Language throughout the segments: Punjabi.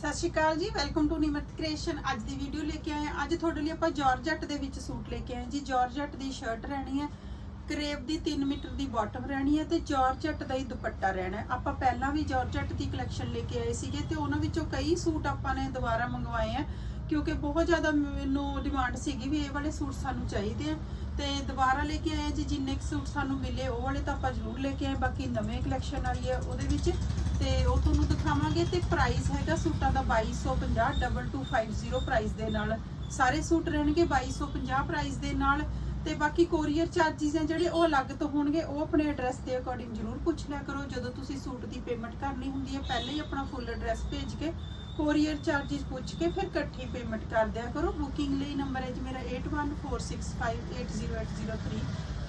ਸਤਿ ਸ਼੍ਰੀ ਅਕਾਲ ਜੀ ਵੈਲਕਮ ਟੂ ਨਿਮਰਤ ਕ੍ਰੀਏਸ਼ਨ ਅੱਜ ਦੀ ਵੀਡੀਓ ਲੈ ਕੇ ਆਏ ਹਾਂ। ਅੱਜ ਤੁਹਾਡੇ ਲਈ ਆਪਾਂ ਜਾਰਜਟ ਦੇ ਵਿੱਚ ਸੂਟ ਲੈ ਕੇ ਆਏ ਜੀ। ਜਾਰਜਟ ਦੀ ਸ਼ਰਟ ਰਹਿਣੀ ਹੈ ਕਰੇਬ ਦੀ 3 ਮੀਟਰ ਦੀ ਬਾਟਮ ਰਹਿਣੀ ਹੈ ਤੇ ਜਾਰਜਟ ਦਾ ਹੀ ਦੁਪੱਟਾ ਰਹਿਣਾ ਆਪਾਂ ਪਹਿਲਾਂ ਵੀ ਜਾਰਜਟ ਦੀ ਕਲੈਕਸ਼ਨ ਲੈ ਕੇ ਆਏ ਸੀਗੇ ਤੇ ਉਹਨਾਂ ਵਿੱਚੋਂ ਕਈ ਸੂਟ ਆਪਾਂ ਨੇ ਦੁਬਾਰਾ ਮੰਗਵਾਏ ਆ, ਕਿਉਂਕਿ ਬਹੁਤ ਜ਼ਿਆਦਾ ਮੈਨੂੰ ਡਿਮਾਂਡ ਸੀਗੀ ਵੀ ਇਹ ਵਾਲੇ ਸੂਟ ਸਾਨੂੰ ਚਾਹੀਦੇ ਆ। ਤੇ ਦੁਬਾਰਾ ਲੈ ਕੇ ਆਏ ਜੀ, ਜਿੰਨੇ ਕੁ ਸੂਟ ਸਾਨੂੰ ਮਿਲੇ, ਉਹ ਵਾਲੇ ਤਾਂ ਆਪਾਂ ਜ਼ਰੂਰ ਲੈ ਕੇ ਆਏ ਬਾਕੀ ਨਵੇਂ ਕਲੈਕਸ਼ਨ ਆਈ ਹੈ, ਉਹਦੇ ਵਿੱਚ ਤੇ ਉਹ ਤੁਹਾਨੂੰ ਦਿਖਾਵਾਂਗੇ ਤੇ ਪ੍ਰਾਈਸ ਹੈਗਾ ਸੂਟਾਂ ਦਾ 2250 2250 ਪ੍ਰਾਈਸ ਦੇ ਨਾਲ। ਸਾਰੇ ਸੂਟ ਰਹਿਣਗੇ 2250 ਪ੍ਰਾਈਸ ਦੇ ਨਾਲ। ਤੇ ਬਾਕੀ ਕੋਰੀਅਰ ਚਾਰਜਸ ਹੈ ਜਿਹੜੇ ਉਹ ਅਲੱਗ ਤੋਂ ਹੋਣਗੇ, ਉਹ ਆਪਣੇ ਐਡਰੈਸ ਦੇ ਅਕੋਰਡਿੰਗ ਜ਼ਰੂਰ ਪੁੱਛ ਲਿਆ ਕਰੋ। ਜਦੋਂ ਤੁਸੀਂ ਸੂਟ ਦੀ ਪੇਮੈਂਟ ਕਰਨੀ ਹੁੰਦੀ ਹੈ, ਪਹਿਲਾਂ ਹੀ ਆਪਣਾ ਫੁੱਲ ਐਡਰੈਸ ਭੇਜ ਕੇ ਕੋਰੀਅਰ ਚਾਰਜਸ ਪੁੱਛ ਕੇ ਫਿਰ ਇਕੱਠੀ ਪੇਮੈਂਟ ਕਰ ਦਿਆ ਕਰੋ। ਬੁਕਿੰਗ ਲਈ ਨੰਬਰ ਹੈ ਜੀ ਮੇਰਾ 8146580803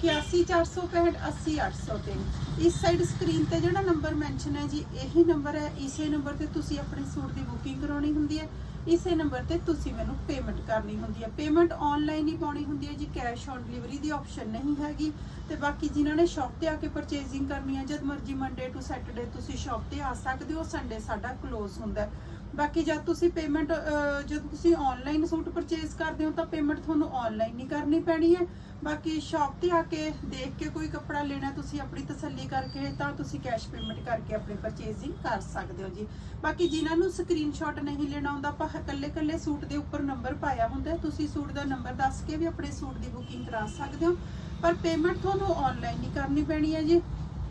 80465 ਇਸ ਸਾਈਡ ਸਕਰੀਨ ਤੇ ਜਿਹੜਾ ਨੰਬਰ ਮੈਂਸ਼ਨ ਹੈ ਜੀ, ਇਹੀ ਨੰਬਰ ਹੈ। ਇਸੇ ਨੰਬਰ ਤੇ ਤੁਸੀਂ ਆਪਣੇ ਸੂਟ ਦੀ ਬੁਕਿੰਗ ਕਰਾਉਣੀ ਹੁੰਦੀ ਹੈ। ਇਸੇ ਨੰਬਰ ਤੇ ਤੁਸੀਂ ਮੈਨੂੰ ਪੇਮੈਂਟ ਕਰਨੀ ਹੁੰਦੀ ਹੈ। ਪੇਮੈਂਟ ਆਨਲਾਈਨ ਹੀ ਪਾਉਣੀ ਹੁੰਦੀ ਹੈ ਜੀ ਕੈਸ਼ ਔਨ ਡਿਲੀਵਰੀ ਦੀ ਆਪਸ਼ਨ ਨਹੀਂ ਹੈਗੀ। ਤੇ ਬਾਕੀ ਜਿਨ੍ਹਾਂ ਨੇ ਸ਼ਾਪ ਤੇ ਆ ਕੇ ਪਰਚੇਜ਼ਿੰਗ ਕਰਨੀ ਹੈ, ਜਦ ਮਰਜ਼ੀ ਮੰਡੇ ਟੂ ਸੈਟਰਡੇ ਤੁਸੀਂ ਸ਼ਾਪ ਤੇ ਆ ਸਕਦੇ ਹੋ ਸੰਡੇ ਸਾਡਾ ਕਲੋਜ਼ ਹੁੰਦਾ ਬਾਕੀ ਜਦ ਤੁਸੀਂ ਪੇਮੈਂਟ ਜਦ ਤੁਸੀਂ ਆਨਲਾਈਨ ਸੂਟ ਪਰਚੇਸ ਕਰਦੇ ਹੋ ਤਾਂ ਪੇਮੈਂਟ ਤੁਹਾਨੂੰ ਆਨਲਾਈਨ ਨਹੀਂ ਕਰਨੀ ਪੈਣੀ ਹੈ। ਬਾਕੀ ਸ਼ਾਪ ਤੇ ਆ ਕੇ ਦੇਖ ਕੇ ਕੋਈ ਕੱਪੜਾ ਲੈਣਾ ਤੁਸੀਂ ਆਪਣੀ ਤਸੱਲੀ ਕਰਕੇ ਤਾਂ ਤੁਸੀਂ ਕੈਸ਼ ਪੇਮੈਂਟ ਕਰਕੇ ਆਪਣੀ ਪਰਚੇਜ਼ਿੰਗ ਕਰ ਸਕਦੇ ਹੋ ਜੀ। ਬਾਕੀ ਜਿਨ੍ਹਾਂ ਨੂੰ ਸਕਰੀਨਸ਼ਾਟ ਨਹੀਂ ਲੈਣਾ ਹੁੰਦਾ, ਆਪਾਂ ਇਕੱਲੇ ਇਕੱਲੇ ਸੂਟ ਦੇ ਉੱਪਰ ਨੰਬਰ ਪਾਇਆ ਹੁੰਦਾ ਤੁਸੀਂ ਸੂਟ ਦਾ ਨੰਬਰ ਦੱਸ ਕੇ ਵੀ ਆਪਣੇ ਸੂਟ ਦੀ ਬੁਕਿੰਗ ਕਰਾ ਸਕਦੇ ਹੋ। ਪਰ ਪੇਮੈਂਟ ਤੁਹਾਨੂੰ ਆਨਲਾਈਨ ਹੀ ਕਰਨੀ ਪੈਣੀ ਹੈ ਜੀ।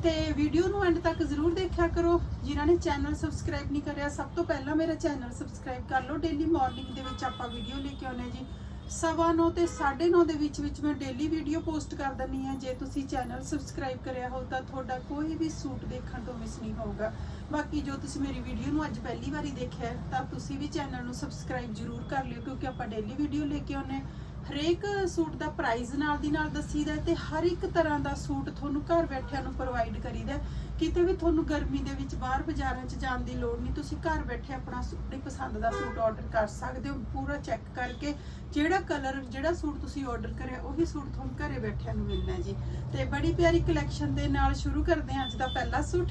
ਤੇ ਵੀਡੀਓ ਨੂੰ ਐਂਡ ਤੱਕ ਜ਼ਰੂਰ ਦੇਖਿਆ ਕਰੋ। ਜਿਨ੍ਹਾਂ ਨੇ ਚੈਨਲ ਸਬਸਕ੍ਰਾਈਬ ਨਹੀਂ ਕਰਿਆ, ਸਭ ਤੋਂ ਪਹਿਲਾਂ ਮੇਰਾ ਚੈਨਲ ਸਬਸਕ੍ਰਾਈਬ ਕਰ ਲਓ। ਡੇਲੀ ਮਾਰਨਿੰਗ ਦੇ ਵਿੱਚ ਆਪਾਂ ਵੀਡੀਓ ਲੈ ਕੇ ਆਉਂਦੇ ਹਾਂ ਜੀ। ਸਵਾ ਨੌ ਤੇ 9:30 ਦੇ ਵਿੱਚ ਵਿੱਚ ਮੈਂ ਡੇਲੀ ਵੀਡੀਓ ਪੋਸਟ ਕਰ ਦਿੰਨੀ ਆ ਜੇ ਤੁਸੀਂ ਚੈਨਲ ਸਬਸਕ੍ਰਾਈਬ ਕਰਿਆ ਹੋ ਤਾਂ ਤੁਹਾਡਾ ਕੋਈ ਵੀ ਸੂਟ ਦੇਖਣ ਤੋਂ ਮਿਸ ਨਹੀਂ ਹੋਊਗਾ। ਬਾਕੀ ਜੋ ਤੁਸੀਂ ਮੇਰੀ ਵੀਡੀਓ ਨੂੰ ਅੱਜ ਪਹਿਲੀ ਵਾਰੀ ਦੇਖਿਆ ਤਾਂ ਤੁਸੀਂ ਵੀ ਚੈਨਲ ਨੂੰ ਸਬਸਕ੍ਰਾਈਬ ਜ਼ਰੂਰ ਕਰ ਲਿਓ, ਕਿਉਂਕਿ ਆਪਾਂ ਡੇਲੀ ਵੀਡੀਓ ਲੈ ਕੇ ਆਉਂਦੇ ਹਾਂ। ਹਰੇਕ ਸੂਟ ਦਾ ਪ੍ਰਾਈਸ ਨਾਲ ਦੀ ਨਾਲ ਦੱਸੀਦਾ ਹੈ ਤੇ ਹਰ ਇੱਕ ਤਰ੍ਹਾਂ ਦਾ ਸੂਟ ਤੁਹਾਨੂੰ ਘਰ ਬੈਠਿਆਂ ਨੂੰ ਪ੍ਰੋਵਾਈਡ ਕਰੀਦਾ ਕਿਤੇ ਵੀ ਤੁਹਾਨੂੰ ਗਰਮੀ ਦੇ ਵਿੱਚ ਬਾਹਰ ਬਾਜ਼ਾਰਾਂ 'ਚ ਜਾਣ ਦੀ ਲੋੜ ਨਹੀਂ, ਤੁਸੀਂ ਘਰ ਬੈਠੇ ਆਪਣਾ ਆਪਣੀ ਪਸੰਦ ਦਾ ਸੂਟ ਆਰਡਰ ਕਰ ਸਕਦੇ ਹੋ। ਪੂਰਾ ਚੈੱਕ ਕਰਕੇ ਜਿਹੜਾ ਕਲਰ ਜਿਹੜਾ ਸੂਟ ਤੁਸੀਂ ਆਰਡਰ ਕਰਿਆ, ਉਹੀ ਸੂਟ ਤੁਹਾਨੂੰ ਘਰੇ ਬੈਠਿਆਂ ਨੂੰ ਮਿਲਣਾ ਜੀ। ਤੇ ਬੜੀ ਪਿਆਰੀ ਕਲੈਕਸ਼ਨ ਦੇ ਨਾਲ ਸ਼ੁਰੂ ਕਰਦੇ ਹਾਂ ਅੱਜ ਦਾ ਪਹਿਲਾ ਸੂਟ।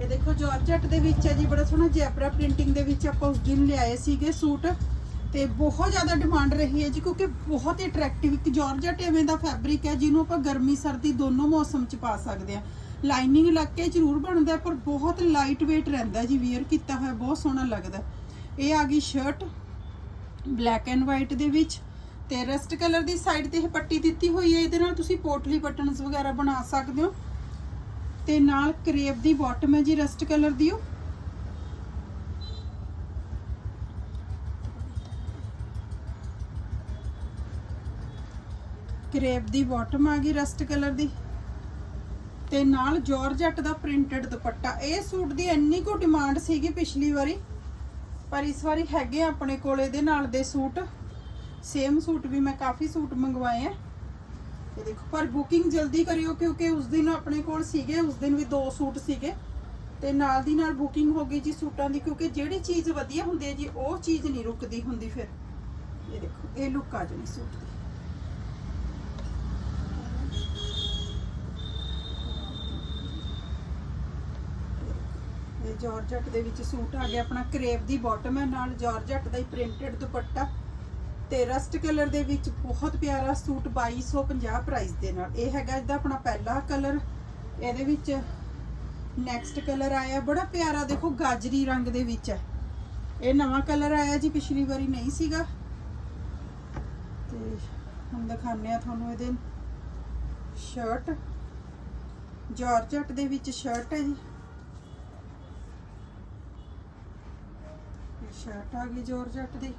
ਇਹ ਦੇਖੋ ਜਾਰਜਟ ਦੇ ਵਿੱਚ ਹੈ ਜੀ, ਬੜਾ ਸੋਹਣਾ ਜੈਪਰਾ ਪ੍ਰਿੰਟਿੰਗ ਦੇ ਵਿੱਚ ਆਪਾਂ ਉਸ ਦਿਨ ਲਿਆਏ ਸੀਗੇ ਸੂਟ। ਤੇ ਬਹੁਤ ਜ਼ਿਆਦਾ ਡਿਮਾਂਡ ਰਹੀ ਹੈ ਜੀ, ਕਿਉਂਕਿ ਬਹੁਤ ਹੀ ਅਟਰੈਕਟਿਵ ਇੱਕ ਜਾਰਜਟ ਐਵੇਂ ਦਾ ਫੈਬਰਿਕ ਹੈ, ਜਿਹਨੂੰ ਆਪਾਂ ਗਰਮੀ, ਸਰਦੀ ਦੋਨੋਂ ਮੌਸਮ 'ਚ ਪਾ ਸਕਦੇ ਆ ਲਾਈਨਿੰਗ ਲੱਗ ਕੇ ਜ਼ਰੂਰ ਬਣਦਾ ਪਰ ਬਹੁਤ ਲਾਈਟ weight ਰਹਿੰਦਾ ਜੀ ਵੇਅਰ ਕੀਤਾ ਹੋਇਆ, ਬਹੁਤ ਸੋਹਣਾ ਲੱਗਦਾ ਇਹ ਆ ਗਈ ਸ਼ਰਟ ਬਲੈਕ ਐਂਡ ਵਾਈਟ ਦੇ ਵਿੱਚ, ਤੇ ਰਸਟ ਕਲਰ ਦੀ ਸਾਈਡ ਤੇ ਇਹ ਪੱਟੀ ਦਿੱਤੀ ਹੋਈ ਹੈ, ਇਹਦੇ ਨਾਲ ਤੁਸੀਂ ਪੋਟਲੀ ਬਟਨਸ ਵਗੈਰਾ ਬਣਾ ਸਕਦੇ ਹੋ। ਤੇ ਨਾਲ ਕਰੇਪ ਦੀ ਬਾਟਮ ਹੈ ਜੀ ਰਸਟ ਕਲਰ ਦੀ ਉਹ। ਕਰੇਪ ਦੀ ਬਾਟਮ ਆ ਗਈ ਰਸਟ ਕਲਰ ਦੀ ਤੇ ਨਾਲ ਜਾਰਜਟ ਦਾ ਪ੍ਰਿੰਟਡ ਦੁਪੱਟਾ। ਇਹ ਸੂਟ ਦੀ ਇੰਨੀ ਕੋ ਡਿਮਾਂਡ ਸੀਗੀ ਪਿਛਲੀ ਵਾਰੀ, ਪਰ ਇਸ ਵਾਰੀ ਹੈਗੇ ਆਪਣੇ ਕੋਲ ਇਹਦੇ ਨਾਲ ਦੇ ਸੂਟ। ਸੇਮ ਸੂਟ ਵੀ ਮੈਂ ਕਾਫੀ ਸੂਟ ਮੰਗਵਾਏ ਆ। ਇਹ ਦੇਖੋ, ਪਰ ਬੁਕਿੰਗ ਜਲਦੀ ਕਰਿਓ ਕਿਉਂਕਿ ਉਸ ਦਿਨ ਆਪਣੇ ਕੋਲ ਸੀਗੇ, ਉਸ ਦਿਨ ਵੀ ਦੋ ਸੂਟ ਸੀਗੇ। ਤੇ ਨਾਲ ਦੀ ਨਾਲ ਬੁਕਿੰਗ ਹੋ ਗਈ ਜੀ ਸੂਟਾਂ ਦੀ, ਕਿਉਂਕਿ ਜਿਹੜੀ ਚੀਜ਼ ਵਧੀਆ ਹੁੰਦੀ ਹੈ ਜੀ, ਉਹ ਚੀਜ਼ ਨਹੀਂ ਰੁਕਦੀ ਹੁੰਦੀ ਫਿਰ। ਇਹ ਦੇਖੋ, ਇਹ ਲੁੱਕ ਆ ਜਾਣੀ ਸੂਟ ਦੀ। ਜਾਰਜਟ ਦੇ ਵਿੱਚ ਸੂਟ ਆ ਗਿਆ, ਆਪਣਾ ਕਰੇਪ ਦੀ ਬਾਟਮ ਹੈ, ਨਾਲ ਜਾਰਜਟ ਦਾ ਹੀ ਪ੍ਰਿੰਟਡ ਦੁਪੱਟਾ। ਤੇ ਰਸਟ ਕਲਰ ਦੇ ਵਿੱਚ ਬਹੁਤ ਪਿਆਰਾ ਸੂਟ 2250 ਪ੍ਰਾਈਸ ਦੇ ਨਾਲ। ਇਹ ਹੈਗਾ ਇਹਦਾ ਆਪਣਾ ਪਹਿਲਾ ਕਲਰ ਇਹਦੇ ਵਿੱਚ ਨੈਕਸਟ ਕਲਰ ਆਇਆ, ਬੜਾ ਪਿਆਰਾ ਦੇਖੋ, ਗਾਜਰੀ ਰੰਗ ਦੇ ਵਿੱਚ ਹੈ। ਇਹ ਨਵਾਂ ਕਲਰ ਆਇਆ ਜੀ, ਪਿਛਲੀ ਵਾਰੀ ਨਹੀਂ ਸੀਗਾ। ਤੇ ਹੁਣ ਦਿਖਾਉਂਦੇ ਆ ਤੁਹਾਨੂੰ ਇਹਦੇ ਸ਼ਰਟ ਜਾਰਜਟ ਦੇ ਵਿੱਚ ਸ਼ਰਟ ਹੈ ਜੀ। ਸ਼ਰਟ ਆ ਗਈ ਜਾਰਜਟ ਦੀ।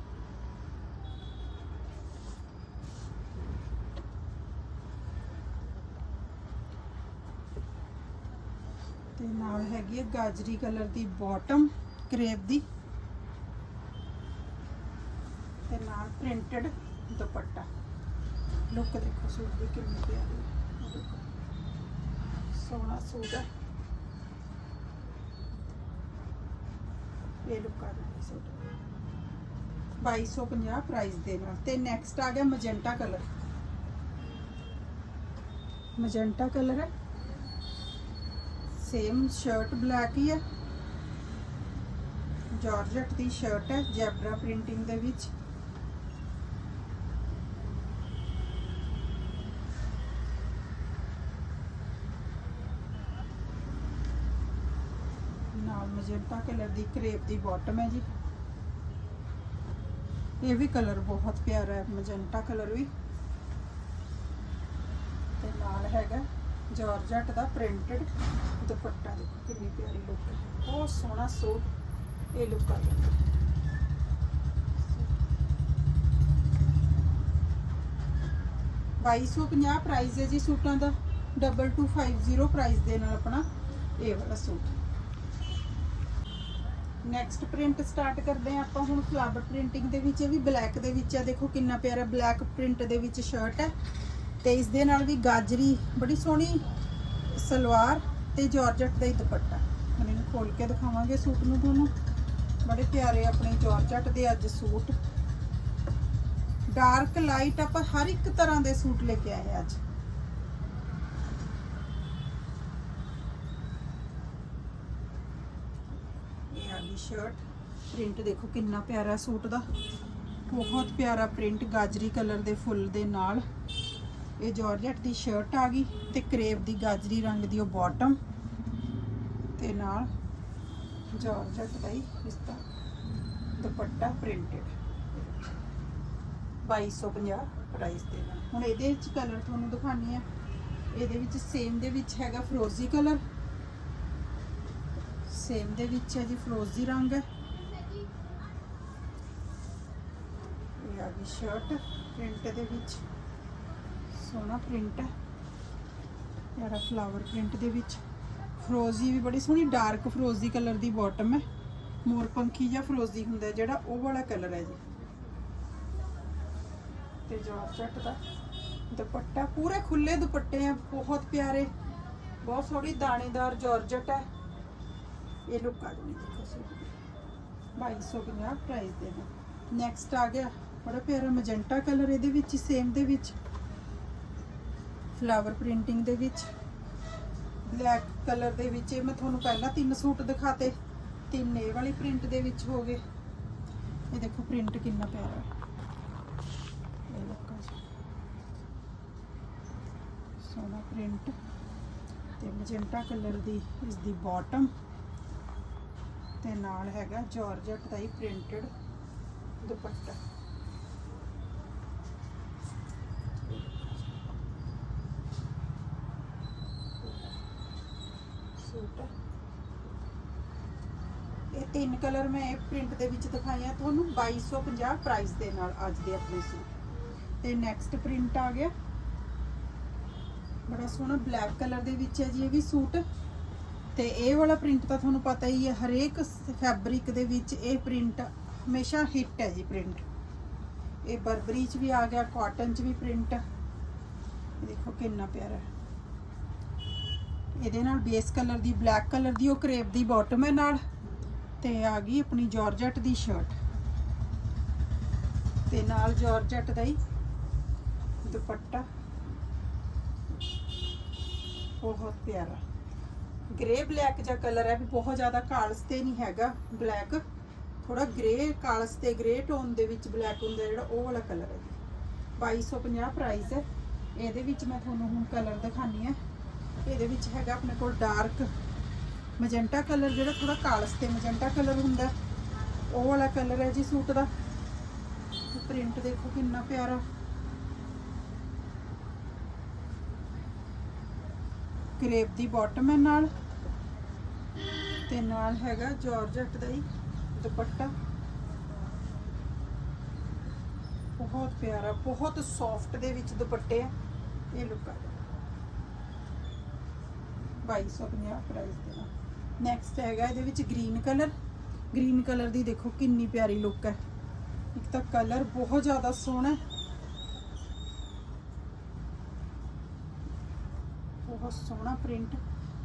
ਤੇ ਨਾਲ ਹੈਗੀ ਹੈ ਗਾਜਰੀ ਕਲਰ ਦੀ ਬਾਟਮ ਕਰੇਪ ਦੀ। ਤੇ ਨਾਲ ਪ੍ਰਿੰਟਡ ਦੁਪੱਟਾ। ਲੁੱਕ ਦੇਖੋ ਸੂਟ ਦੀ ਕਿੰਨੀ ਪਿਆਰੀ ਸੋਹਣਾ ਸੂਟ ਹੈ ਇਹ ਲੁੱਕ ਆ ਰਹੀ ਸੂਟ 2250 ਪ੍ਰਾਈਸ ਦੇ ਨਾਲ। ਤੇ ਨੈਕਸਟ ਆ ਗਿਆ ਮਜੈਂਟਾ ਕਲਰ ਮਜੈਂਟਾ ਕਲਰ ਹੈ। ਸੇਮ ਸ਼ਰਟ ਬਲੈਕ ਹੀ ਹੈ। ਜਾਰਜਟ ਦੀ ਸ਼ਰਟ ਹੈ ਜੈਬਰਾ ਪ੍ਰਿੰਟਿੰਗ ਦੇ ਵਿੱਚ ਨਾਲ ਮਜੈਂਟਾ ਕਲਰ ਦੀ ਕਰੇਪ ਦੀ ਬਾਟਮ ਹੈ ਜੀ। ਇਹ ਵੀ ਕਲਰ ਬਹੁਤ ਪਿਆਰਾ ਹੈ, ਮਜੈਂਟਾ ਕਲਰ ਵੀ। ਤੇ ਨਾਲ ਹੈਗਾ ਜਾਰਜਟ ਦਾ ਪ੍ਰਿੰਟਡ ਦੁਪੱਟਾ। ਦੇਖੋ ਕਿੰਨੀ ਪਿਆਰੀ ਲੁੱਕ ਹੈ। ਬਹੁਤ ਸੋਹਣਾ ਸੂਟ ਇਹ ਲੁੱਕ ਆ। ਜਾਂਦਾ ਬਾਈ ਸੌ ਪੰਜਾਹ ਪ੍ਰਾਈਸ ਹੈ ਜੀ ਸੂਟਾਂ ਦਾ। Double two five zero price ਦੇ ਨਾਲ ਆਪਣਾ ਇਹ ਵਾਲਾ ਸੂਟ। ਨੈਕਸਟ ਪ੍ਰਿੰਟ ਸਟਾਰਟ ਕਰਦੇ ਹਾਂ ਆਪਾਂ ਹੁਣ ਫਲਾਵਰ ਪ੍ਰਿੰਟਿੰਗ ਦੇ ਵਿੱਚ, ਇਹ ਵੀ ਬਲੈਕ ਦੇ ਵਿੱਚ ਆ। ਦੇਖੋ ਕਿੰਨਾ ਪਿਆਰਾ ਬਲੈਕ ਪ੍ਰਿੰਟ ਦੇ ਵਿੱਚ ਸ਼ਰਟ ਹੈ। ਤੇ ਇਸ ਦੇ ਨਾਲ ਵੀ ਗਾਜਰੀ, ਬੜੀ ਸੋਹਣੀ ਸਲਵਾਰ ਤੇ ਜਾਰਜਟ ਦਾ ਹੀ ਦੁਪੱਟਾ। ਹੁਣ ਇਹਨੂੰ ਖੋਲ ਕੇ ਦਿਖਾਵਾਂਗੇ ਸੂਟ ਨੂੰ ਤੁਹਾਨੂੰ। ਬੜੇ ਪਿਆਰੇ ਆਪਣੇ ਜਾਰਜਟ ਦੇ ਅੱਜ ਸੂਟ। ਡਾਰਕ ਲਾਈਟ ਆਪਾਂ ਹਰ ਇੱਕ ਤਰ੍ਹਾਂ ਦੇ ਸੂਟ ਲੈ ਕੇ ਆਏ ਅੱਜ। ਸ਼ਰਟ ਪ੍ਰਿੰਟ ਦੇਖੋ ਕਿੰਨਾ ਪਿਆਰਾ ਸੂਟ ਦਾ। ਬਹੁਤ ਪਿਆਰਾ ਪ੍ਰਿੰਟ ਗਾਜਰੀ ਕਲਰ ਦੇ ਫੁੱਲ ਦੇ ਨਾਲ। ਇਹ ਜਾਰਜਟ ਦੀ ਸ਼ਰਟ ਆ ਗਈ ਤੇ ਕਰੇਪ ਦੀ ਗਾਜਰੀ ਰੰਗ ਦੀ ਉਹ ਬਾਟਮ ਤੇ ਨਾਲ ਜਾਰਜਟ ਦਾ ਹੀ ਇਸ ਦਾ ਦੁਪੱਟਾ ਪ੍ਰਿੰਟਡ 2250 ਪ੍ਰਾਈਸ ਦੇ ਨਾਲ ਹੁਣ ਇਹਦੇ ਵਿੱਚ ਕਲਰ ਤੁਹਾਨੂੰ ਦਿਖਾਣੀ ਆ ਇਹਦੇ ਵਿੱਚ ਸੇਮ ਦੇ ਵਿੱਚ ਹੈਗਾ ਫਰੋਜ਼ੀ ਕਲਰ ਸੇਮ ਦੇ ਵਿੱਚ ਹੈ ਜੀ, ਫਰੋਜ਼ੀ ਰੰਗ ਹੈ। ਇਹ ਆ ਗਈ ਸ਼ਰਟ ਪ੍ਰਿੰਟ ਦੇ ਵਿੱਚ। ਸੋਹਣਾ ਪ੍ਰਿੰਟ ਹੈ। ਯਾਰਾ ਫਲਾਵਰ ਪ੍ਰਿੰਟ ਦੇ ਵਿੱਚ। ਫਰੋਜ਼ੀ ਵੀ ਬੜੀ ਸੋਹਣੀ ਡਾਰਕ ਫਰੋਜ਼ੀ ਕਲਰ ਦੀ ਬਾਟਮ ਹੈ। ਮੋਰਪੰਖੀ ਜਾਂ ਫਰੋਜ਼ੀ ਹੁੰਦਾ ਜਿਹੜਾ ਉਹ ਵਾਲਾ ਕਲਰ ਹੈ ਜੀ। ਤੇ ਜੋਰਜਟ ਦਾ ਦੁਪੱਟਾ, ਪੂਰੇ ਖੁੱਲੇ ਦੁਪੱਟੇ ਆ, ਬਹੁਤ ਪਿਆਰੇ। ਬਹੁਤ ਸੋਹਣੀ ਦਾਣੇਦਾਰ ਜੋਰਜਟ ਹੈ। ਇਹ ਲੁੱਕ ਆ ਜਣੀ ਦੇਖੋ ਸੂਟ ਦੀ 2250 ਪ੍ਰਾਈਸ ਦੇ ਨਾਲ ਨੈਕਸਟ ਆ ਗਿਆ। ਬੜਾ ਪਿਆਰਾ ਮੈਜੈਂਟਾ ਕਲਰ ਇਹਦੇ ਵਿੱਚ ਹੀ ਸੇਮ ਦੇ ਵਿੱਚ। ਫਲਾਵਰ ਪ੍ਰਿੰਟਿੰਗ ਦੇ ਵਿੱਚ। ਬਲੈਕ ਕਲਰ ਦੇ ਵਿੱਚ। ਇਹ ਮੈਂ ਤੁਹਾਨੂੰ ਪਹਿਲਾਂ ਤਿੰਨ ਸੂਟ ਦਿਖਾਤੇ। ਤਿੰਨ ਇਹ ਵਾਲੀ ਪ੍ਰਿੰਟ ਦੇ ਵਿੱਚ ਹੋ ਗਏ। ਇਹ ਦੇਖੋ ਪ੍ਰਿੰਟ ਕਿੰਨਾ ਪਿਆਰਾ। ਹੈ ਇਹ look ਆ ਸੋਹਣਾ ਪ੍ਰਿੰਟ ਤੇ ਮੈਜੈਂਟਾ ਕਲਰ ਦੀ ਇਸ ਦੀ ਬਾਟਮ ਤੇ ਨਾਲ ਹੈਗਾ ਜਾਰਜਟ ਦਾ ਹੀ ਪ੍ਰਿੰਟਡ ਦੁਪੱਟਾ। ਸੂਟ ਇਹ ਤਿੰਨ ਕਲਰ ਮੈਂ ਇਹ ਪ੍ਰਿੰਟ ਦੇ ਵਿੱਚ ਦਿਖਾਇਆ ਤੁਹਾਨੂੰ 2250 ਪ੍ਰਾਈਸ ਦੇ ਨਾਲ ਅੱਜ ਦੇ ਆਪਣੇ ਸੂਟ। ਤੇ ਨੈਕਸਟ ਪ੍ਰਿੰਟ ਆ ਗਿਆ। ਬੜਾ ਸੋਹਣਾ ਬਲੈਕ ਕਲਰ ਦੇ ਵਿੱਚ ਹੈ ਜੀ ਇਹ ਵੀ ਸੂਟ। ਤੇ ਇਹ ਵਾਲਾ ਪ੍ਰਿੰਟ ਤਾਂ ਤੁਹਾਨੂੰ ਪਤਾ ਹੀ ਹੈ, ਹਰੇਕ ਫੈਬਰਿਕ ਦੇ ਵਿੱਚ ਇਹ ਪ੍ਰਿੰਟ ਹਮੇਸ਼ਾ ਹਿੱਟ ਹੈ ਜੀ ਪ੍ਰਿੰਟ ਇਹ ਬਰਬਰੀ ਚ ਵੀ ਆ ਗਿਆ ਕਾਟਨ ਚ ਵੀ ਪ੍ਰਿੰਟ ਦੇਖੋ ਕਿੰਨਾ ਪਿਆਰਾ ਹੈ। ਇਹਦੇ ਨਾਲ ਬੇਸ ਕਲਰ ਦੀ ਬਲੈਕ ਕਲਰ ਦੀ, ਉਹ ਕਰੇਪ ਦੀ ਬਾਟਮ ਹੈ ਨਾਲ। ਤੇ ਆ ਗਈ ਆਪਣੀ ਜਾਰਜਟ ਦੀ ਸ਼ਰਟ ਤੇ ਨਾਲ ਜਾਰਜਟ ਦਾ ਹੀ ਦੁਪੱਟਾ। ਬਹੁਤ ਪਿਆਰਾ। ਗ੍ਰੇ ਬਲੈਕ ਜਿਹਾ ਕਲਰ ਹੈ, ਵੀ ਬਹੁਤ ਜ਼ਿਆਦਾ ਕਾਲਸ ਤੇ ਨਹੀਂ ਹੈਗਾ ਬਲੈਕ ਥੋੜਾ ਗ੍ਰੇ ਕਾਲਸ ਤੇ ਗ੍ਰੇ ਟੋਨ ਦੇ ਵਿੱਚ ਬਲੈਕ ਹੁੰਦਾ ਜਿਹੜਾ, ਉਹ ਵਾਲਾ ਕਲਰ ਹੈ। ਜੀ 2250 ਪ੍ਰਾਈਸ ਹੈ। ਇਹਦੇ ਵਿੱਚ ਮੈਂ ਤੁਹਾਨੂੰ ਹੁਣ ਕਲਰ ਦਿਖਾਨੀ ਹੈ। ਇਹਦੇ ਵਿੱਚ ਹੈਗਾ ਆਪਣੇ ਕੋਲ ਡਾਰਕ ਮੈਜੈਂਟਾ ਕਲਰ ਜਿਹੜਾ ਥੋੜਾ ਕਾਲਸ ਤੇ ਮੈਜੈਂਟਾ ਕਲਰ ਹੁੰਦਾ। ਉਹ ਵਾਲਾ ਕਲਰ ਹੈ ਜੀ ਸੂਟ ਦਾ। ਪ੍ਰਿੰਟ ਦੇਖੋ ਕਿੰਨਾ ਪਿਆਰਾ। ਕਰੇਪ ਦੀ ਬਾਟਮ ਹੈ ਨਾਲ ਤੇ ਨਾਲ ਹੈਗਾ ਜਾਰਜਟ ਦਾ ਹੀ ਦੁਪੱਟਾ। ਬਹੁਤ ਪਿਆਰਾ, ਬਹੁਤ ਸੌਫਟ ਦੇ ਵਿੱਚ ਦੁਪੱਟੇ ਆ। ਇਹ ਲੁੱਕ ਆ। 2250 ਪ੍ਰਾਈਸ ਦੇ ਨਾਲ ਨੈਕਸਟ ਹੈਗਾ ਇਹਦੇ ਵਿੱਚ ਗ੍ਰੀਨ ਕਲਰ ਗ੍ਰੀਨ ਕਲਰ ਦੀ ਦੇਖੋ ਕਿੰਨੀ ਪਿਆਰੀ ਲੁੱਕ ਹੈ। ਇੱਕ ਤਾਂ ਕਲਰ ਬਹੁਤ ਜ਼ਿਆਦਾ ਸੋਹਣਾ ਹੈ। ਬਹੁਤ ਸੋਹਣਾ ਪ੍ਰਿੰਟ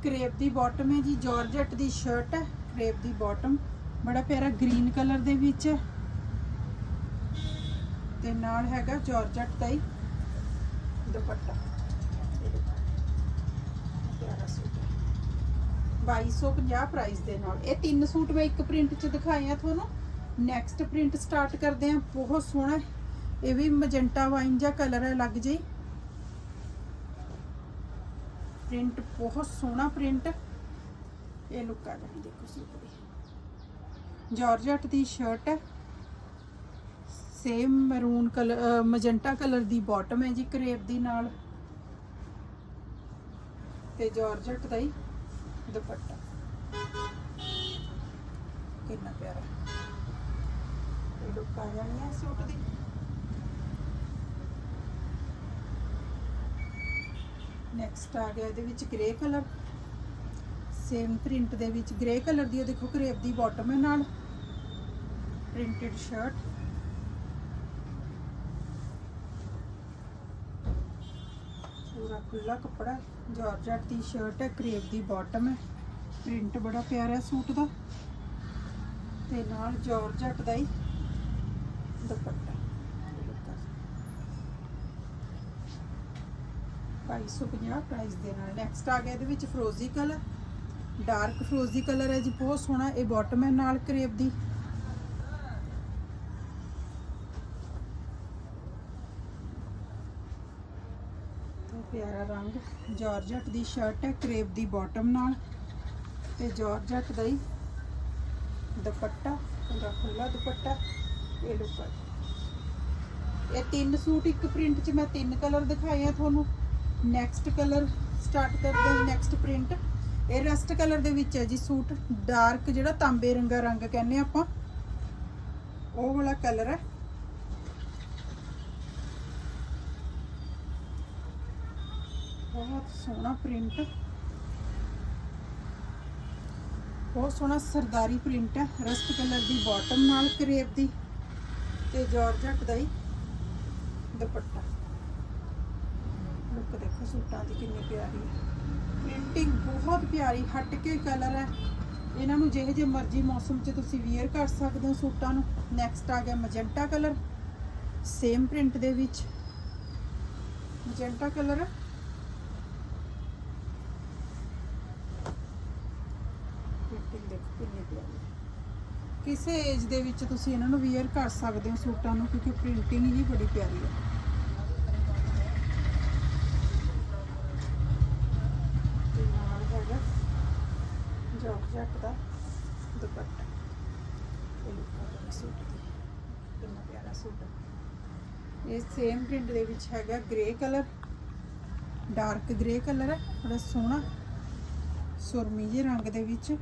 ਕਰੇਪ ਦੀ ਬਾਟਮ ਹੈ ਜੀ ਜਾਰਜਟ ਦੀ ਸ਼ਰਟ ਹੈ ਕਰੇਪ ਦੀ ਬਾਟਮ ਬੜਾ ਪਿਆਰਾ ਗ੍ਰੀਨ ਕਲਰ ਦੇ ਵਿੱਚ। ਹੈ ਤੇ ਨਾਲ ਹੈਗਾ ਜਾਰਜਟ ਦਾ ਹੀ ਦੁਪੱਟਾ। 2250 ਪ੍ਰਾਈਸ ਦੇ ਨਾਲ। ਇਹ ਤਿੰਨ ਸੂਟ ਮੈਂ ਇੱਕ ਪ੍ਰਿੰਟ 'ਚ ਦਿਖਾਏ ਆ ਤੁਹਾਨੂੰ। ਨੈਕਸਟ ਪ੍ਰਿੰਟ ਸਟਾਰਟ ਕਰਦੇ ਆ ਬਹੁਤ ਸੋਹਣਾ ਇਹ ਵੀ ਮਜੈਂਟਾ ਵਾਈਨ ਜਿਹਾ ਕਲਰ ਹੈ ਲੱਗ ਜੇ ਪ੍ਰਿੰਟ ਬਹੁਤ ਸੋਹਣਾ ਪ੍ਰਿੰਟ ਇਹ ਲੁੱਕ ਆ ਜਾਂਦੀ ਦੇਖੋ ਸੂਟ ਜਾਰਜਟ ਦੀ ਸ਼ਰਟ ਹੈ। Same maroon colour magenta colour ਦੀ ਬਾਟਮ ਹੈ ਜੀ ਕਰੇਪ ਦੀ ਨਾਲ। ਤੇ ਜਾਰਜਟ ਦਾ ਹੀ ਦੁਪੱਟਾ। ਕਿੰਨਾ ਪਿਆਰਾ। ਇਹ ਲੁੱਕ ਆ ਜਾਣੀ ਹੈ ਸੂਟ ਦੀ। ਨੈਕਸਟ ਆ ਗਿਆ ਇਹਦੇ ਵਿੱਚ ਗ੍ਰੇ ਕਲਰ ਸੇਮ ਪ੍ਰਿੰਟ ਦੇ ਵਿੱਚ ਗ੍ਰੇ ਕਲਰ ਦੀ ਉਹ ਦੇਖੋ ਕਰੇਪ ਦੀ ਬਾਟਮ ਹੈ ਨਾਲ। ਪ੍ਰਿੰਟਡ ਸ਼ਰਟ ਪੂਰਾ ਖੁੱਲਾ ਕੱਪੜਾ ਜਾਰਜਟ ਦੀ ਸ਼ਰਟ ਹੈ ਕਰੇਪ ਦੀ ਬਾਟਮ ਹੈ। ਪ੍ਰਿੰਟ ਬੜਾ ਪਿਆਰਾ ਸੂਟ ਦਾ। ਤੇ ਨਾਲ ਜਾਰਜਟ ਦਾ ਹੀ ਦੁਪੱਟਾ। 250 ਪ੍ਰਾਈਸ ਦੇ ਨਾਲ। ਨੈਕਸਟ ਆ ਗਿਆ ਇਹਦੇ ਵਿੱਚ ਫਰੋਜ਼ੀ ਕਲਰ ਡਾਰਕ ਫਰੋਜ਼ੀ ਕਲਰ ਹੈ ਜੀ, ਬਹੁਤ ਸੋਹਣਾ। ਇਹ ਬਾਟਮ ਹੈ ਨਾਲ ਕਰੇਪ ਦੀ। ਪਿਆਰਾ ਰੰਗ। ਜਾਰਜਟ ਦੀ ਸ਼ਰਟ ਹੈ ਕਰੇਪ ਦੀ ਬਾਟਮ ਨਾਲ। ਤੇ ਜਾਰਜਟ ਦਾ ਹੀ ਦੁਪੱਟਾ, ਪੂਰਾ ਖੁੱਲਾ ਦੁਪੱਟਾ ਇਹ ਲੁੱਕ ਇਹ ਤਿੰਨ ਸੂਟ, ਇੱਕ ਪ੍ਰਿੰਟ 'ਚ ਮੈਂ ਤਿੰਨ ਕਲਰ ਦਿਖਾਏ ਆ ਤੁਹਾਨੂੰ। ਨੈਕਸਟ ਕਲਰ ਸਟਾਰਟ ਕਰਦੇ ਹਾਂ ਨੈਕਸਟ ਪ੍ਰਿੰਟ ਇਹ ਰਸਟ ਕਲਰ ਦੇ ਵਿੱਚ ਹੈ ਜੀ ਸੂਟ ਡਾਰਕ ਜਿਹੜਾ ਤਾਂਬੇ ਰੰਗਾ ਰੰਗ ਕਹਿੰਦੇ ਆਪਾਂ। ਉਹ ਵਾਲਾ ਕਲਰ ਹੈ। ਬਹੁਤ ਸੋਹਣਾ ਪ੍ਰਿੰਟ ਬਹੁਤ ਸੋਹਣਾ ਸਰਦਾਰੀ ਪ੍ਰਿੰਟ ਹੈ ਰਸਟ ਕਲਰ ਦੀ ਬਾਟਮ ਨਾਲ ਕਰੇਪ ਦੀ ਤੇ ਜਾਰਜਟ ਦਾ ਹੀ ਦੁਪੱਟਾ। ਲੁੱਕ ਦੇਖੋ ਸੂਟਾਂ ਦੀ ਕਿੰਨੀ ਪਿਆਰੀ ਹੈ। ਪ੍ਰਿੰਟਿੰਗ ਬਹੁਤ ਪਿਆਰੀ, ਹਟ ਕੇ ਕਲਰ ਹੈ। ਇਹਨਾਂ ਨੂੰ ਜਿਹੇ ਜਿਹੇ ਮਰਜ਼ੀ ਮੌਸਮ 'ਚ ਤੁਸੀਂ ਵੇਅਰ ਕਰ ਸਕਦੇ ਹੋ ਸੂਟਾਂ ਨੂੰ। ਨੈਕਸਟ ਆ ਗਿਆ ਮਜੈਂਟਾ ਕਲਰ। ਸੇਮ ਪ੍ਰਿੰਟ ਦੇ ਵਿੱਚ। Magenta colour. ਪ੍ਰਿੰਟਿੰਗ ਦੇਖੋ ਕਿੰਨੀ ਪਿਆਰੀ ਹੈ। ਕਿਸੇ ਏਜ ਦੇ ਵਿੱਚ ਤੁਸੀਂ ਇਹਨਾਂ ਨੂੰ ਵੇਅਰ ਕਰ ਸਕਦੇ ਹੋ ਸੂਟਾਂ ਨੂੰ, ਕਿਉਂਕਿ ਪ੍ਰਿੰਟਿੰਗ ਹੀ ਬੜੀ ਪਿਆਰੀ ਹੈ ਤੇ ਨਾਲ ਹੈਗਾ ਜਾਰਜਟ ਦਾ ਦੁਪੱਟਾ। ਇਹ ਕਿੰਨਾ ਪਿਆਰਾ ਸੂਟ ਇਹ ਸੇਮ ਪ੍ਰਿੰਟ ਦੇ ਵਿੱਚ ਹੈਗਾ grey colour dark grey colour ਹੈ ਬੜਾ ਸੋਹਣਾ। ਸੁਰਮੀ ਜਿਹੇ ਰੰਗ ਦੇ ਵਿੱਚ।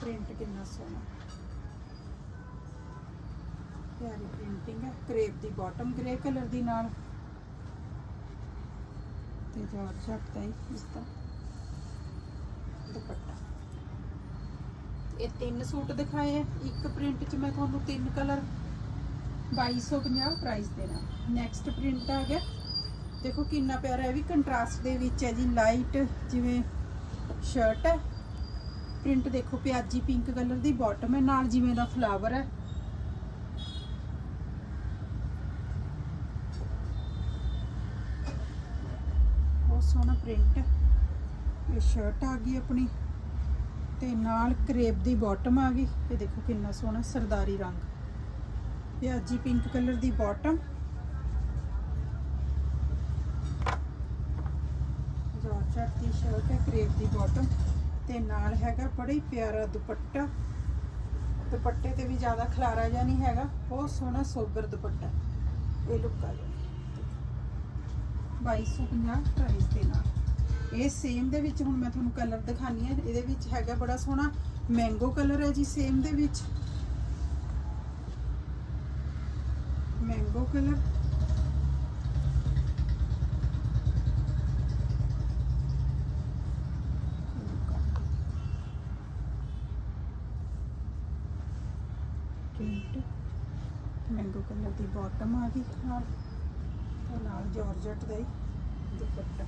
ਪ੍ਰਿੰਟ ਕਿੰਨਾ ਸੋਹਣਾ। ਪਿਆਰੀ ਪ੍ਰਿੰਟਿੰਗ ਹੈ ਕਰੇਪ ਦੀ ਬਾਟਮ ਗ੍ਰੇ ਕਲਰ ਦੀ ਨਾਲ। ਤੇ ਜਾਰਜਟ ਦਾ ਹੀ ਇਸ ਦਾ ਦੁਪੱਟਾ। ਇਹ ਤਿੰਨ ਸੂਟ ਦਿਖਾਏ ਆ। ਇੱਕ ਪ੍ਰਿੰਟ 'ਚ ਮੈਂ ਤੁਹਾਨੂੰ ਤਿੰਨ ਕਲਰ 2250 ਪ੍ਰਾਈਸ ਦੇਣਾ ਨੈਕਸਟ ਪ੍ਰਿੰਟ ਆ ਗਿਆ। ਦੇਖੋ ਕਿੰਨਾ ਪਿਆਰਾ ਹੈ ਵੀ ਕੰਟਰਾਸਟ ਦੇ ਵਿੱਚ ਹੈ ਜੀ ਲਾਈਟ ਜਿਵੇਂ ਸ਼ਰਟ ਹੈ। ਪ੍ਰਿੰਟ ਦੇਖੋ ਪਿਆਜੀ ਪਿੰਕ ਕਲਰ ਦੀ ਬਾਟਮ ਹੈ, ਨਾਲ ਜਿਵੇਂ ਦਾ ਫਲਾਵਰ ਹੈ ਬਹੁਤ ਸੋਹਣਾ ਪ੍ਰਿੰਟ ਇਹ ਸ਼ਰਟ ਆ ਗਈ ਆਪਣੀ ਤੇ ਨਾਲ ਕਰੇਪ ਦੀ ਬਾਟਮ ਆ ਗਈ। ਇਹ ਦੇਖੋ ਕਿੰਨਾ ਸੋਹਣਾ ਸਰਦਾਰੀ ਰੰਗ। ਪਿਆਜੀ ਪਿੰਕ ਕਲਰ ਦੀ ਬਾਟਮ ਜਾਰਜਟ ਦੀ ਸ਼ਰਟ ਹੈ ਕਰੇਪ ਦੀ ਬਾਟਮ ਤੇ ਨਾਲ ਹੈਗਾ ਬੜਾ ਹੀ ਪਿਆਰਾ ਦੁਪੱਟਾ। ਦੁਪੱਟੇ ਤੇ ਵੀ ਜ਼ਿਆਦਾ ਖਲਾਰਾ ਜਿਹਾ ਨਹੀਂ ਹੈਗਾ। ਬਹੁਤ ਸੋਹਣਾ ਸੋਬਰ ਦੁਪੱਟਾ। ਇਹ ਲੁੱਕ ਆ ਜਾਣੀ 2250 ਪ੍ਰਾਈਸ ਦੇ ਨਾਲ ਇਹ ਸੇਮ ਦੇ ਵਿੱਚ ਹੁਣ ਮੈਂ ਤੁਹਾਨੂੰ ਕਲਰ ਦਿਖਾਣੀ ਹੈ ਇਹਦੇ ਵਿੱਚ ਹੈਗਾ ਬੜਾ ਸੋਹਣਾ ਮੈਂਗੋ ਕਲਰ ਹੈ ਜੀ ਸੇਮ ਦੇ ਵਿੱਚ mango colour print mango colour ਦੀ ਬਾਟਮ ਆ ਗਈ ਨਾਲ ਤੇ ਨਾਲ ਜਾਰਜਟ ਦਾ ਹੀ ਦੁਪੱਟਾ।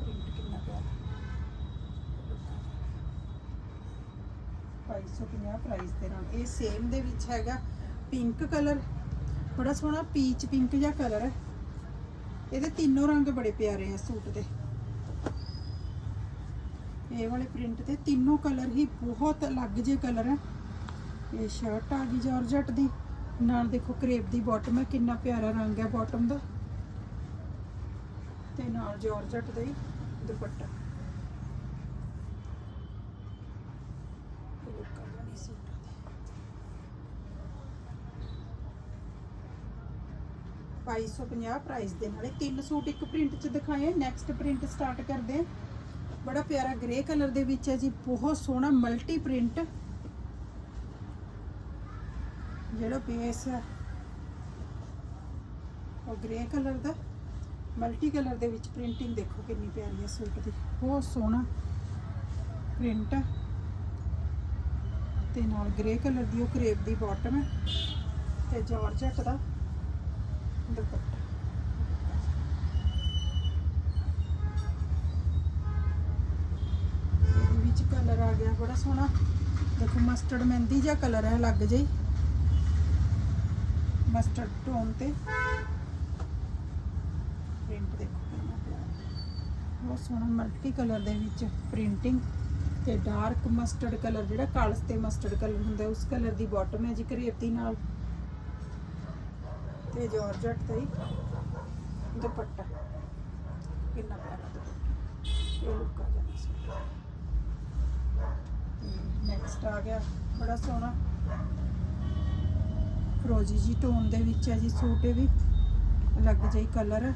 ਪ੍ਰਿੰਟ ਕਿੰਨਾ ਪਿਆਰਾ। 250 ਪ੍ਰਾਈਸ ਦੇ ਨਾਲ। ਇਹ ਸੇਮ ਦੇ ਵਿੱਚ ਹੈਗਾ ਪਿੰਕ ਕਲਰ ਬੜਾ ਸੋਹਣਾ ਪੀਚ ਪਿੰਕ ਜਿਹਾ ਕਲਰ ਹੈ। ਇਹਦੇ ਤਿੰਨੋਂ ਰੰਗ ਬੜੇ ਪਿਆਰੇ ਆ ਸੂਟ ਦੇ। ਇਹ ਵਾਲੇ ਪ੍ਰਿੰਟ ਤੇ ਤਿੰਨੋਂ ਕਲਰ ਹੀ ਬਹੁਤ ਅਲੱਗ ਜਿਹੇ ਕਲਰ ਹੈ। ਇਹ ਸ਼ਰਟ ਆ ਗਈ ਜਾਰਜਟ ਦੀ। ਨਾਲ ਦੇਖੋ ਕਰੇਪ ਦੀ ਬਾਟਮ ਹੈ, ਕਿੰਨਾ ਪਿਆਰਾ ਰੰਗ ਹੈ ਬਾਟਮ ਦਾ। ਤੇ ਨਾਲ ਜਾਰਜਟ ਦਾ ਹੀ ਦੁਪੱਟਾ। ਇਹ look ਆ ਜਾਣੀ ਸੂਟਾਂ ਦੀ। 2250 ਪ੍ਰਾਈਸ ਦੇ ਨਾਲ ਤਿੰਨ ਸੂਟ ਇੱਕ ਪ੍ਰਿੰਟ ਚ ਦਿਖਾਏ ਨੈਕਸਟ ਪ੍ਰਿੰਟ ਸਟਾਰਟ ਕਰਦੇ ਆ। ਬੜਾ ਪਿਆਰਾ ਗ੍ਰੇ ਕਲਰ ਦੇ ਵਿੱਚ ਹੈ ਜੀ। ਬਹੁਤ ਸੋਹਣਾ ਮਲਟੀ ਪ੍ਰਿੰਟ ਜਿਹੜਾ ਬੇਸ ਹੈ, ਉਹ ਗ੍ਰੇ ਕਲਰ ਦਾ ਮਲਟੀ ਕਲਰ ਦੇ ਵਿੱਚ ਪ੍ਰਿੰਟਿੰਗ ਦੇਖੋ ਕਿੰਨੀ ਪਿਆਰੀ ਹੈ ਸੂਟ ਦੀ। ਬਹੁਤ ਸੋਹਣਾ ਪ੍ਰਿੰਟ ਹੈ ਤੇ ਨਾਲ ਗ੍ਰੇ ਕਲਰ ਦੀ ਉਹ ਕਰੇਪ ਦੀ ਬਾਟਮ ਹੈ ਤੇ ਜਾਰਜਟ ਦਾ ਦੁਪੱਟਾ। ਵਿੱਚ ਕਲਰ ਆ ਗਿਆ ਬੜਾ ਸੋਹਣਾ। ਦੇਖੋ ਮਸਟਰਡ ਮਹਿੰਦੀ ਜਿਹਾ ਕਲਰ ਹੈ ਲੱਗ ਜਾਈ ਮਸਟਰਡ ਟੋਨ ਤੇ ਪ੍ਰਿੰਟ ਦੇਖੋ ਬਹੁਤ ਸੋਹਣਾ ਮਲਟੀ ਕਲਰ ਦੇ ਵਿੱਚ ਪ੍ਰਿੰਟਿੰਗ ਤੇ ਡਾਰਕ ਮਸਟਰਡ ਕਲਰ ਜਿਹੜਾ ਕਾਲਸ ਤੇ ਮਸਟਰਡ ਕਲਰ ਹੁੰਦਾ, ਉਸ ਕਲਰ ਦੀ ਬਾਟਮ ਹੈ ਜੀ ਕਰੇਪਤੀ ਨਾਲ। ਤੇ ਜਾਰਜਟ ਤੇ ਦੁਪੱਟਾ। ਕਿੰਨਾ ਪਿਆਰਾ ਦੁਪੱਟਾ। ਇਹ ਲੁੱਕ ਆ ਜਾਣਾ ਸੀ। ਨੈਕਸਟ ਆ ਗਿਆ, ਬੜਾ ਸੋਹਣਾ। ਫਰੋਜੀ ਜੀ ਟੋਨ ਦੇ ਵਿੱਚ ਹੈ ਜੀ, ਸੂਟ ਇਹ ਵੀ ਅਲੱਗ ਜਿਹਾ ਕਲਰ ਹੈ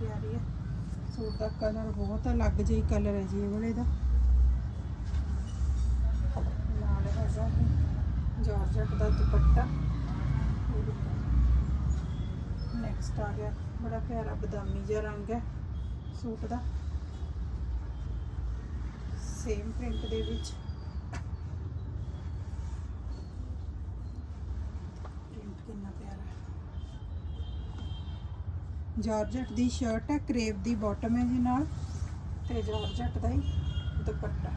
ਪਿਆਰੀ ਹੈ। ਸੂਟ ਦਾ ਕਲਰ ਬਹੁਤ ਅਲੱਗ ਜਿਹੀ ਕਲਰ ਹੈ ਜੀ ਇਹ ਵਾਲੇ ਦਾ। ਨਾਲ ਹੈਗਾ ਇਹ ਜਾਰਜਟ ਦਾ ਦੁਪੱਟਾ। ਨੈਕਸਟ ਆ ਗਿਆ, ਬੜਾ ਪਿਆਰਾ ਬਦਾਮੀ ਜਿਹਾ ਰੰਗ ਹੈ ਸੂਟ ਦਾ। ਸੇਮ ਪ੍ਰਿੰਟ ਦੇ ਵਿੱਚ ਪ੍ਰਿੰਟ ਕਿੰਨਾ ਪਿਆਰਾ ਹੈ ਜਾਰਜਟ ਦੀ ਸ਼ਰਟ ਹੈ ਕਰੇਪ ਦੀ ਬਾਟਮ ਹੈ ਜੀ ਨਾਲ ਤੇ ਜਾਰਜਟ ਦਾ ਹੀ ਦੁਪੱਟਾ।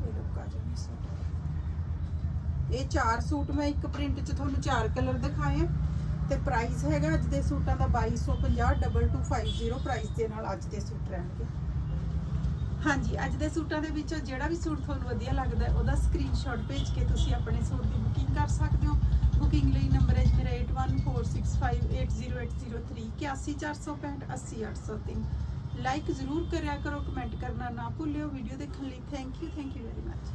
ਇਹ ਲੁੱਕ ਆ ਸੂਟ ਇਹ ਚਾਰ ਸੂਟ ਮੈਂ ਇੱਕ ਪ੍ਰਿੰਟ 'ਚ ਤੁਹਾਨੂੰ ਚਾਰ ਕਲਰ ਦਿਖਾਏ ਤੇ ਪ੍ਰਾਈਸ ਹੈਗਾ ਅੱਜ ਦੇ ਸੂਟਾਂ ਦਾ 2250 2250 ਪ੍ਰਾਈਸ ਦੇ ਨਾਲ ਅੱਜ ਦੇ ਸੂਟ ਰਹਿਣਗੇ। ਹਾਂਜੀ ਅੱਜ ਦੇ ਸੂਟਾਂ ਦੇ ਵਿੱਚੋਂ ਜਿਹੜਾ ਵੀ ਸੂਟ ਤੁਹਾਨੂੰ ਵਧੀਆ ਲੱਗਦਾ ਹੈ, ਉਹਦਾ ਸਕਰੀਨਸ਼ਾਟ ਭੇਜ ਕੇ ਤੁਸੀਂ ਆਪਣੇ ਸੂਟ ਦੀ ਬੁਕਿੰਗ ਕਰ ਸਕਦੇ ਹੋ। ਬੁਕਿੰਗ ਲਈ ਨੰਬਰ ਹੈ ਜੀ ਮੇਰਾ 8146580803 81465 80803 ਲਾਈਕ ਜ਼ਰੂਰ ਕਰਿਆ ਕਰੋ ਕਮੈਂਟ ਕਰਨਾ ਨਾ ਭੁੱਲਿਓ। ਵੀਡੀਓ ਦੇਖਣ ਲਈ thank you thank you very much